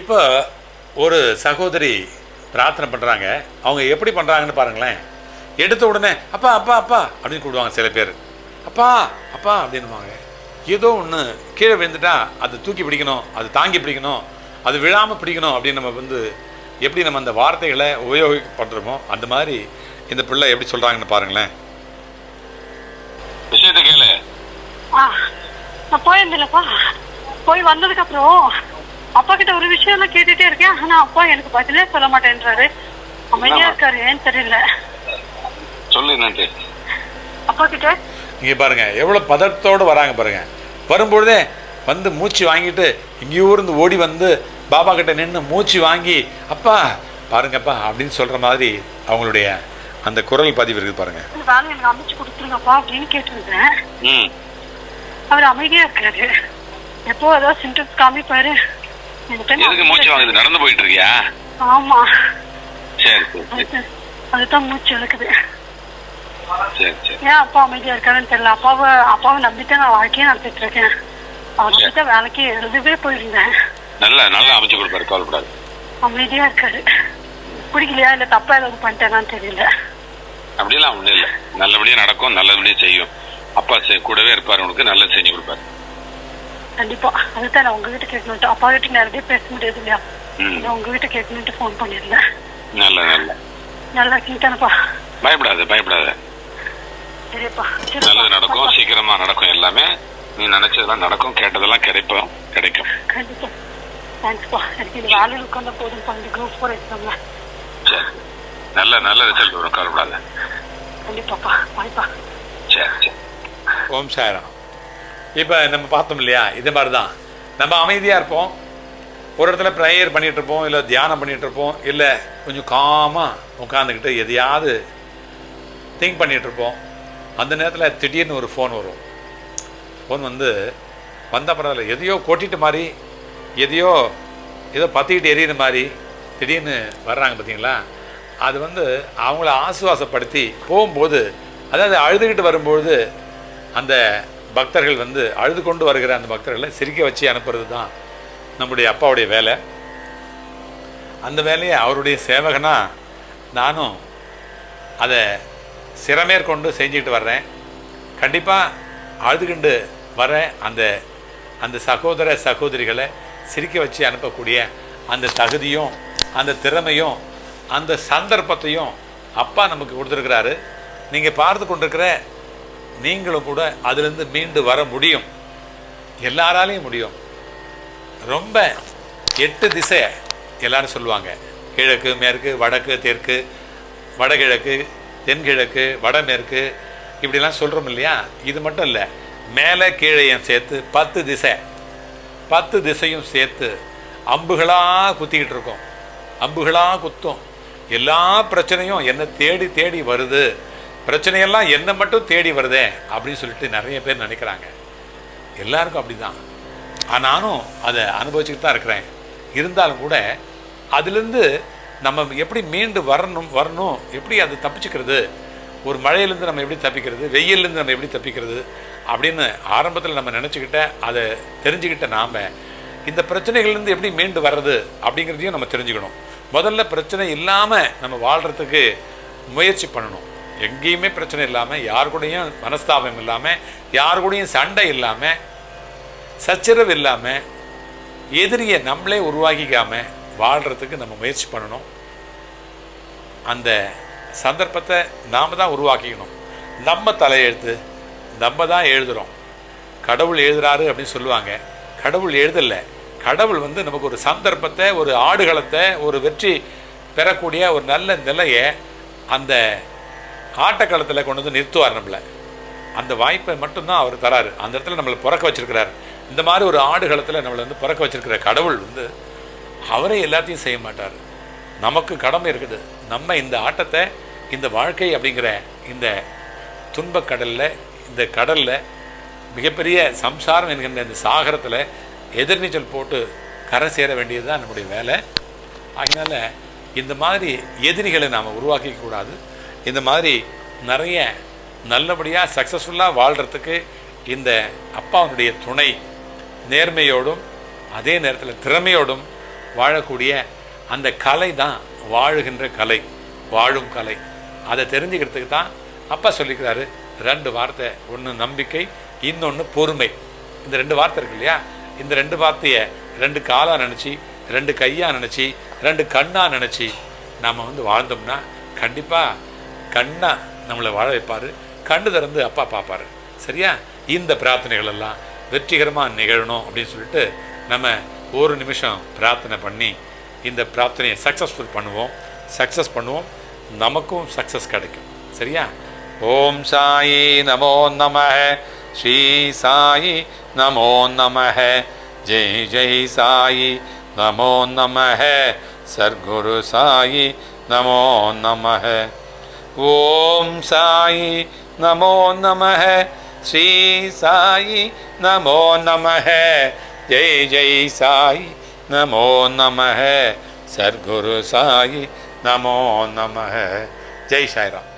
இப்போ ஒரு சகோதரி பிரார்த்தனை பண்ணுறாங்க அவங்க எப்படி பண்ணுறாங்கன்னு பாருங்களேன். எடுத்த உடனே அப்பா அப்பா அப்பா அப்படின்னு கூப்பிடுவாங்க சில பேர். அப்பா அப்பா அப்படின்னுவாங்க. ஏதோ ஒன்று கீழே விழுந்துட்டா அதை தூக்கி பிடிக்கணும் அது தாங்கி பிடிக்கணும் அது விழாமல் பிடிக்கணும் அப்படின்னு நம்ம வந்து எப்படி நம்ம அந்த வார்த்தைகளை உபயோகப்படுறோமோ அந்த மாதிரி இந்த பிள்ளை எப்படி சொல்கிறாங்கன்னு பாருங்களேன். விஷயத்த கேளு. ஆ நான் போயிருந்தேன்லப்பா. போய் வந்ததுக்கு அப்புறம் அப்பா கிட்ட ஒரு விஷயம் எல்லாம் கேட்டுட்டே இருக்கேன். ஆனா அப்பா எனக்கு பதிலே சொல்ல மாட்டேன்றாரு. அமைதியா இருக்காரு ஏன்னு தெரியல. சொல்லு என்னன்ட்டு. அப்பா கிட்ட இங்கே பாருங்க எவ்வளோ பதட்டத்தோடு வராங்க பாருங்க. வரும்பொழுதே வந்து மூச்சு வாங்கிட்டு இங்கேயும் இருந்து ஓடி வந்து பாபா கிட்ட நின்று மூச்சு வாங்கி அப்பா பாருங்கப்பா அப்படின்னு சொல்கிற மாதிரி அவங்களுடைய அந்த குரல் பதிவு இருக்குது பாருங்க. எனக்கு அமைச்சு கொடுத்துருங்கப்பா அப்படின்னு கேட்டிருந்தேன் அவர் அமைதியா இருக்காரு. எப்போ ஏதாவது சிம்டம்ஸ் காமிப்பாரு. எதுக்கு மூச்சு வாங்குது? நடந்து போயிட்டு இருக்கியா? ஆமா. சரி சரி சரி. அது- அதுதான் மூச்சு சரி ஏன் அப்பா அமைதியா இருக்காருன்னு தெரியல. அப்பாவை அப்பாவை நம்பித்தான் நான் வாழ்க்கையே நடத்திட்டு இருக்கேன். அவர் நம்பித்தான் வேலைக்கு எழுதவே போயிருந்தேன். நல்லா நல்லா அமைச்சு கொடுப்பாரு கவலைப்படாது. அமைதியா இருக்காரு. பிடிக்கலையா இல்ல தப்பா ஏதாவது பண்ணிட்டேனான்னு தெரியல. அப்படிலாம் ஒண்ணும் இல்லை. நல்லபடியா நடக்கும் நல்லபடியா செய்யும். அப்பா கூடவே இருப்பாரு உனக்கு நல்லது செஞ்சு கொடுப்பாரு. கண்டிப்பா. அதுதான் நான் உங்ககிட்ட கேட்கணும்ட்டு. அப்பா கிட்ட நேரடியா பேச முடியாது இல்லையா? நான் உங்ககிட்ட கேட்கணும்ட்டு ஃபோன் பண்ணியிருந்தேன். நல்ல நல்ல. நல்லா இருக்கீங்கதானப்பா பயப்படாத பயப்படாத. சரிப்பா. நல்லது நடக்கும் சீக்கிரமா நடக்கும் எல்லாமே. நீ நினைச்சதெல்லாம் நடக்கும் கேட்டதெல்லாம் கிடைக்கும் கிடைக்கும். கண்டிப்பா. தேங்க்ஸ்ப்பா எனக்கு இந்த வேலையில் உட்காந்தா போதும். இந்த குரூப் ஃபோர் எக்ஸாம்ல நல்ல நல்ல ரிசல்ட் வரும். கவலைப்படாத. கண்டிப்பாப்பா. பாய்ப்பா சரி சரி ஓம் சாய்ராம். இப்போ நம்ம பார்த்தோம் இல்லையா? இதே மாதிரி தான் நம்ம அமைதியாக இருப்போம். ஒரு இடத்துல ப்ரேயர் பண்ணிகிட்ருப்போம் இருப்போம் இல்லை தியானம் பண்ணிகிட்ருப்போம் இருப்போம் இல்லை கொஞ்சம் காமாக உட்காந்துக்கிட்டு எதையாவது திங்க் பண்ணிகிட்ருப்போம் இருப்போம். அந்த நேரத்தில் திடீர்னு ஒரு ஃபோன் வரும். ஃபோன் வந்து வந்த பரவாயில்ல எதையோ கொட்டிட்டு மாதிரி எதையோ ஏதோ பற்றிக்கிட்டு எரியுற மாதிரி திடீர்னு வர்றாங்க பார்த்தீங்களா அது வந்து அவங்கள ஆசுவாசப்படுத்தி போகும்போது அதாவது அழுதுகிட்டு வரும்பொழுது அந்த பக்தர்கள் வந்து அழுது கொண்டு வருகிற அந்த பக்தர்களை சிரிக்க வச்சு அனுப்புறது தான் நம்முடைய அப்பாவுடைய வேலை. அந்த வேலையை அவருடைய சேவகனாக நானும் அதை சிறமேற்கொண்டு செஞ்சுக்கிட்டு வர்றேன். கண்டிப்பாக அழுதுகிண்டு வர அந்த அந்த சகோதர சகோதரிகளை சிரிக்க வச்சு அனுப்பக்கூடிய அந்த தகுதியும் அந்த திறமையும் அந்த சந்தர்ப்பத்தையும் அப்பா நமக்கு கொடுத்துருக்கிறாரு. நீங்கள் பார்த்து கொண்டிருக்கிற நீங்களும் கூட அதுலேருந்து மீண்டு வர முடியும். எல்லாராலையும் முடியும். ரொம்ப எட்டு திசை எல்லாரும் சொல்லுவாங்க. கிழக்கு மேற்கு வடக்கு தெற்கு வடகிழக்கு தென்கிழக்கு வடமேற்கு இப்படிலாம் சொல்கிறோம் இல்லையா? இது மட்டும் இல்லை மேலே கீழையும் சேர்த்து பத்து திசை. பத்து திசையும் சேர்த்து அம்புகளாக குத்திக்கிட்டு இருக்கோம். அம்புகளாக குத்தும். எல்லா பிரச்சனையும் என்னை தேடி தேடி வருது. பிரச்சனையெல்லாம் என்னை மட்டும் தேடி வருதே அப்படின்னு சொல்லிட்டு நிறைய பேர் நினைக்கிறாங்க. எல்லாருக்கும் அப்படிதான். தான் நானும் அதை அனுபவிச்சுக்கிட்டு தான் இருக்கிறேன். இருந்தாலும் கூட அதுலேருந்து நம்ம எப்படி மீண்டு வரணும் வரணும் எப்படி அது தப்பிச்சுக்கிறது ஒரு மழையிலேருந்து நம்ம எப்படி தப்பிக்கிறது வெயிலேருந்து நம்ம எப்படி தப்பிக்கிறது அப்படின்னு ஆரம்பத்தில் நம்ம நினச்சிக்கிட்ட அதை தெரிஞ்சுக்கிட்ட நாம் இந்த பிரச்சனைகள்லேருந்து எப்படி மீண்டு வர்றது அப்படிங்கிறதையும் நம்ம தெரிஞ்சுக்கணும். முதல்ல பிரச்சனை இல்லாமல் நம்ம வாழ்கிறதுக்கு முயற்சி பண்ணணும். எங்கேயுமே பிரச்சனை இல்லாமல் யார் கூடயும் மனஸ்தாபம் இல்லாமல் யார் கூடயும் சண்டை இல்லாமல் சச்சரவு இல்லாமல் எதிரியை நம்மளே உருவாக்கிக்காமல் வாழ்கிறதுக்கு நம்ம முயற்சி பண்ணணும். அந்த சந்தர்ப்பத்தை நாம் தான் உருவாக்கிக்கணும். நம்ம தலையெழுத்து நம்ம தான் எழுதுகிறோம் கடவுள் எழுதுறாரு அப்படின்னு சொல்லுவாங்க. கடவுள் எழுதலை. கடவுள் வந்து நமக்கு ஒரு சந்தர்ப்பத்தை ஒரு ஆடுகளத்தை ஒரு வெற்றி பெறக்கூடிய ஒரு நல்ல நிலையை அந்த ஆட்டக்களத்தில் கொண்டு வந்து நிறுத்துவார் நம்மளை. அந்த வாய்ப்பை மட்டும்தான் அவர் தராரு. அந்த இடத்துல நம்மளை பிறக்க வச்சிருக்கிறார். இந்த மாதிரி ஒரு ஆடுகளத்தில் நம்மளை வந்து பிறக்க வச்சிருக்கிற கடவுள் வந்து அவரே எல்லாத்தையும் செய்ய மாட்டார். நமக்கு கடமை இருக்குது. நம்ம இந்த ஆட்டத்தை இந்த வாழ்க்கை அப்படிங்கிற இந்த துன்பக் கடலில் இந்த கடலில் மிகப்பெரிய சம்சாரம் என்கின்ற இந்த சாகரத்தில் எதிர்நீச்சல் போட்டு கரை சேர வேண்டியது தான் நம்முடைய வேலை. அதனால் இந்த மாதிரி எதிரிகளை நாம் உருவாக்கிக்க கூடாது. இந்த மாதிரி நிறைய நல்லபடியாக சக்ஸஸ்ஃபுல்லாக வாழ்கிறதுக்கு இந்த அப்பாவுடைய துணை நேர்மையோடும் அதே நேரத்தில் திறமையோடும் வாழக்கூடிய அந்த கலை தான் வாழுகின்ற கலை வாழும் கலை. அதை தெரிஞ்சுக்கிறதுக்கு தான் அப்பா சொல்லிக்கிறாரு ரெண்டு வார்த்தை ஒன்று நம்பிக்கை இன்னொன்று பொறுமை. இந்த ரெண்டு வார்த்தை இருக்கு இல்லையா? இந்த ரெண்டு வார்த்தையை ரெண்டு காலாக நினச்சி ரெண்டு கையாக நினச்சி ரெண்டு கண்ணாக நினச்சி நாம் வந்து வாழ்ந்தோம்னா கண்டிப்பாக கண்ணா நம்மளை வாழ வைப்பார். கண்ணு திறந்து அப்பா பார்ப்பாரு. சரியா? இந்த பிரார்த்தனைகள் எல்லாம் வெற்றிகரமாக நிகழணும் அப்படின்னு சொல்லிட்டு நம்ம ஒரு நிமிஷம் பிரார்த்தனை பண்ணி இந்த பிரார்த்தனையை சக்ஸஸ்ஃபுல் பண்ணுவோம். சக்ஸஸ் பண்ணுவோம். நமக்கும் சக்ஸஸ் கிடைக்கும். சரியா? ஓம் சாயி நமோ நம ஸ்ரீ சாயி நமோ நம ஜெய் ஜெய் சாயி நமோ நம சர்க்குரு சாயி நமோ நம ஓம் சாயி நமோ நம ஸ்ரீ சாயி நமோ நம ஜெய் ஜெய் சாயி நமோ நம சர்க்குரு சாயி நமோ நம ஜெய் சாய்ராம்